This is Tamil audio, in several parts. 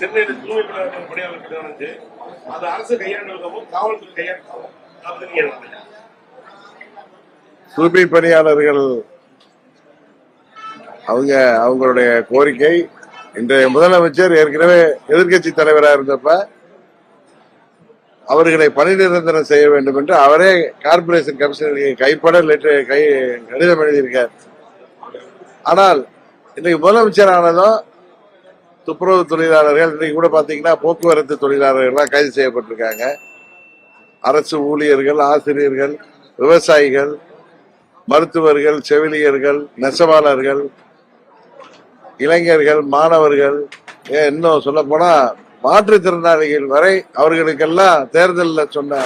சென்னையில தூய்மை பணியாளர் பணியாளர் நடந்துச்சு அது அரசு கையாண்டதுக்கப்புறம் காவல்துறை கையாண்டு தூய்மை பணியாளர்கள் அவங்க அவங்களுடைய கோரிக்கை. இன்றைய முதலமைச்சர் ஏற்கனவே எதிர்க்கட்சி தலைவராக இருந்தப்ப அவர்களை பணி நிரந்தரம் செய்ய வேண்டும் என்று அவரே கார்பரேஷன் கமிஷனருக்கு கைப்பட லெட்டர் கை கடிதம் எழுதியிருக்கார். ஆனால் இன்னைக்கு முதலமைச்சர் ஆனதும் துப்புரவு தொழிலாளர்கள் இன்றைக்கு கூட பார்த்தீங்கன்னா போக்குவரத்து தொழிலாளர்கள்லாம் கைது செய்யப்பட்டிருக்காங்க. அரசு ஊழியர்கள் ஆசிரியர்கள் விவசாயிகள் மருத்துவர்கள் செவிலியர்கள் நெசவாளர்கள் இளைஞர்கள் மாணவர்கள் ஏன் இன்னும் சொல்ல போனா மாற்றுத்திறனாளிகள் வரை அவர்களுக்கெல்லாம் தேர்தலில் சொன்ன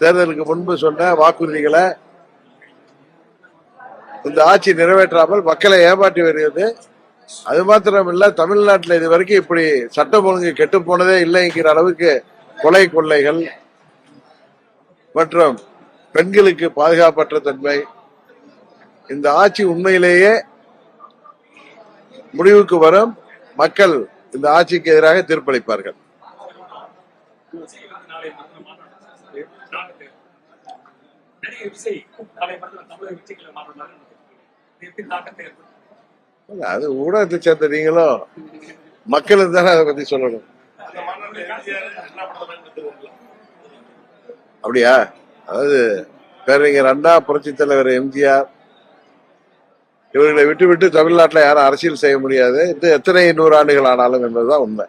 தேர்தலுக்கு முன்பு சொன்ன வாக்குறுதிகளை இந்த ஆட்சி நிறைவேற்றாமல் மக்களை ஏமாற்றி வருகிறது. அது மாத்திரமில்ல தமிழ்நாட்டில் இது வரைக்கும் இப்படி சட்டம் ஒழுங்கு கெட்டு போனதே இல்லைங்கிற அளவுக்கு கொலை கொள்ளைகள் மற்றும் பெண்களுக்கு பாதுகாப்பற்ற தன்மை இந்த ஆட்சி உண்மையிலேயே முடிவுக்கு வரும். மக்கள் இந்த ஆட்சிக்கு எதிராக தீர்ப்பளிப்பார்கள். நடிகர் விஜய் நாளை மறுநாள் தமிழக வெற்றிகளை எப்படி தாக்கத்தை ஏற்படுத்தும்? அது ஊடகத்தை சேர்ந்த நீங்களும் மக்களும் தானே அதை பத்தி சொல்லணும். அப்படியா? அதாவது பேரறிஞர் அண்ணா புரட்சி தலைவர் எம்ஜிஆர் இவர்களை விட்டு விட்டு தமிழ்நாட்டில் யாரும் அரசியல் செய்ய முடியாது. இது எத்தனை நூறு ஆண்டுகள் ஆனாலும் என்பதுதான் உண்மை.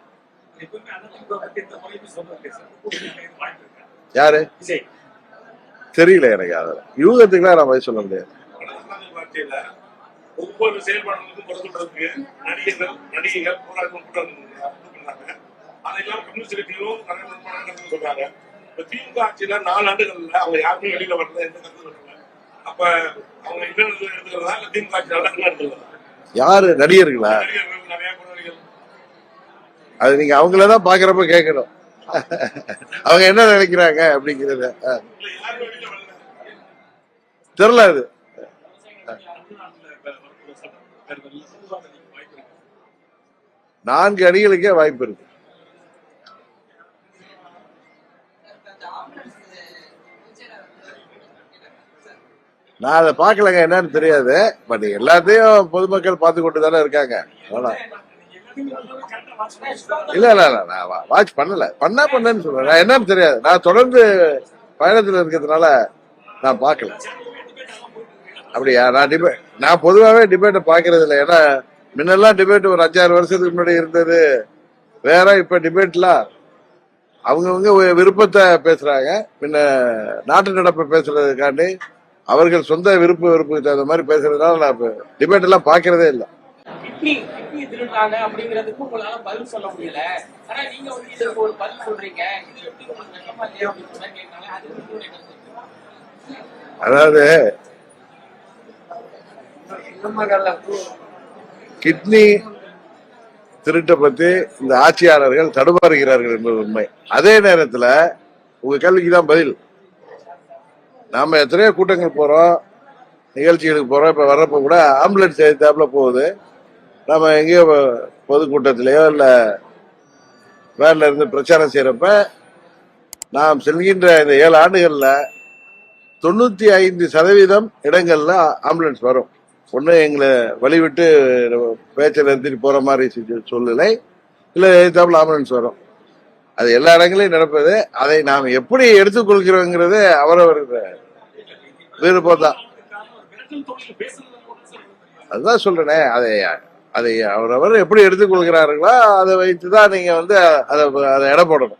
யாரு? தெரியல எனக்கு அதில் யூகத்துக்குலாம் நான் பதில் சொல்ல முடியாது. ஒவ்வொரு செயல்பாடுகளுக்கும் குறை சொல்றதுக்கு நடிகர்கள் நடிகைகள் போராட்டம் கூட்டம் அதெல்லாம் கம்யூனிஸ்ட் கட்சிகளும் நிர்மாணம் சொல்றாங்க. இப்ப திமுக ஆட்சியில நாலு ஆண்டுகள்ல அவங்க யாருமே வெளியில வரல எந்த கருத்து அப்ப அவங்க என்ன எடுத்துக்கிறதா? இல்ல திமுக ஆட்சி நல்லா எடுத்துக்கிறதா? யாரு? நடிகர்களா? நடிகர்கள் நிறைய குரலிகள் அது நீங்க அவங்களதான் பாக்குறப்ப கேட்கணும் அவங்க என்ன நினைக்கிறாங்க அப்படிங்கறத தெரியல அது தமிழ்நாட்டுல வரக்கூடிய சட்ட தேர்தலில் உருவாகிறதுக்கு வாய்ப்பு இருக்கு நான்கு அணிகளுக்கே வாய்ப்பு இருக்கு. நான் அதை பார்க்கலங்க என்னன்னு தெரியாது. பட் எல்லாத்தையும் பொதுமக்கள் பார்த்து கொண்டு தானே இருக்காங்க. இல்ல இல்ல இல்ல நான் வாட்ச் பண்ணல. பண்ணா பண்ணேன்னு சொல்றேன். நான் என்னன்னு தெரியாது. நான் தொடர்ந்து பயணத்துல இருக்கிறதுனால நான் பார்க்கல. அப்படியா? நான் டிபேட் நான் பொதுவாகவே டிபேட்டை பார்க்கறது இல்லை ஏன்னா முன்னெல்லாம் டிபேட் ஒரு அஞ்சாறு வருஷத்துக்கு முன்னாடி இருந்தது. வேற இப்ப டிபேட்லாம் அவங்கவுங்க விருப்பத்தை பேசுறாங்க. முன்ன நாட்டு நடப்பை பேசுறதுக்காண்டி அவர்கள் சொந்த விருப்ப விருப்பத்துக்கு தகுந்த மாதிரி பேசுறதுனால நான் இப்போ டிபேட் எல்லாம் பார்க்கறதே இல்லை? அதாவது கிட்னி திருட்டை பத்தி இந்த ஆட்சியாளர்கள் தடுமாறுகிறார்கள் என்பது உண்மை. அதே நேரத்துல உங்க கேள்விக்கு தான் பதில். நாம எத்தனையோ கூட்டங்கள் போறோம் நிகழ்ச்சிகளுக்கு போறோம் இப்ப வர்றப்ப கூட ஆம்புலன்ஸ் எடுத்தாப்புல போகுது. நம்ம எங்கேயோ பொதுக்கூட்டத்திலேயோ இல்ல வேன்ல இருந்து பிரச்சாரம் செய்யறப்ப நாம் செல்கின்ற இந்த ஏழு ஆண்டுகள்ல தொண்ணூத்தி ஐந்து சதவீதம் இடங்கள்ல ஆம்புலன்ஸ் வரும். ஒண்ணு எங்களை வழிவிட்டு பேச்சை நிறுத்திட்டு போற மாதிரி சூழ்நிலை. இல்ல எதிர்த்தாப்புல ஆம்புலன்ஸ் வரும். அது எல்லா இடங்களையும் நடப்பது. அதை நாம் எப்படி எடுத்துக்கொள்கிறோங்கிறது அவரவர் விருப்பம் தான். அதுதான் சொல்றேனே. அதை அதை அவரவர் எப்படி எடுத்துக்கொள்கிறார்களோ அதை வைத்து தான் நீங்க வந்து அதை அதை எடை போடணும்.